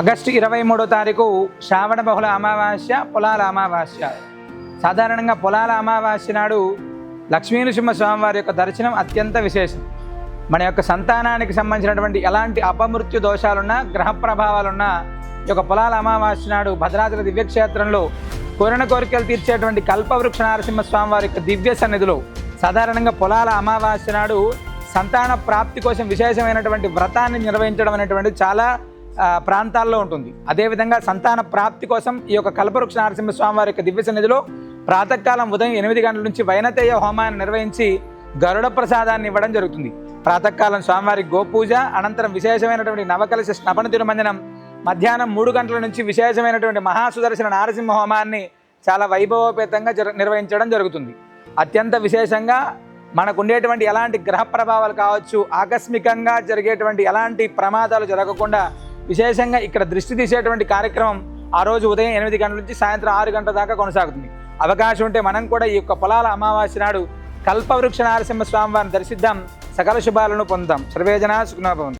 August ఇరవై మూడో తారీఖు శ్రావణ బహుళ అమావాస్య పొలాల అమావాస్య. సాధారణంగా పొలాల అమావాస్య నాడు లక్ష్మీ నృసింహ స్వామివారి యొక్క దర్శనం అత్యంత విశేషం. మన యొక్క సంతానానికి సంబంధించినటువంటి ఎలాంటి అపమృత్యు దోషాలున్నా గ్రహ ప్రభావాలున్నా ఈ యొక్క పొలాల అమావాస్య నాడు భద్రాచల దివ్యక్షేత్రంలో కోరిన కోరికలు తీర్చేటువంటి కల్పవృక్ష నరసింహ స్వామివారి యొక్క దివ్య సన్నిధిలో సాధారణంగా పొలాల అమావాస్య నాడు సంతాన ప్రాప్తి కోసం విశేషమైనటువంటి వ్రతాన్ని నిర్వహించడం అనేటువంటిది చాలా ప్రాంతాల్లో ఉంటుంది. అదేవిధంగా సంతాన ప్రాప్తి కోసం ఈ యొక్క కల్పవృక్ష నరసింహ స్వామివారి యొక్క దివ్య సన్నిధిలో ప్రాతకాలం ఉదయం ఎనిమిది గంటల నుంచి వైనతేయ హోమాన్ని నిర్వహించి గరుడ ప్రసాదాన్ని ఇవ్వడం జరుగుతుంది. ప్రాతకాలం స్వామివారి గోపూజ అనంతరం విశేషమైనటువంటి నవకలశ స్నపన తిరుమంజనం మధ్యాహ్నం మూడు గంటల నుంచి విశేషమైనటువంటి మహాసుదర్శన నారసింహ హోమాన్ని చాలా వైభవోపేతంగా జరు నిర్వహించడం జరుగుతుంది. అత్యంత విశేషంగా మనకు ఉండేటువంటి ఎలాంటి గ్రహ ప్రభావాలు కావచ్చు ఆకస్మికంగా జరిగేటువంటి ఎలాంటి ప్రమాదాలు జరగకుండా విశేషంగా ఇక్కడ దృష్టి తీసేటువంటి కార్యక్రమం ఆ రోజు ఉదయం ఎనిమిది గంటల నుంచి సాయంత్రం ఆరు గంటల దాకా కొనసాగుతుంది. అవకాశం ఉంటే మనం కూడా ఈ యొక్క పొలాల అమావాస్య నాడు కల్పవృక్ష నరసింహ స్వామివారిని దర్శిద్దాం. సకల శుభాలను పొందాం సర్వేజన సుఖనోభవం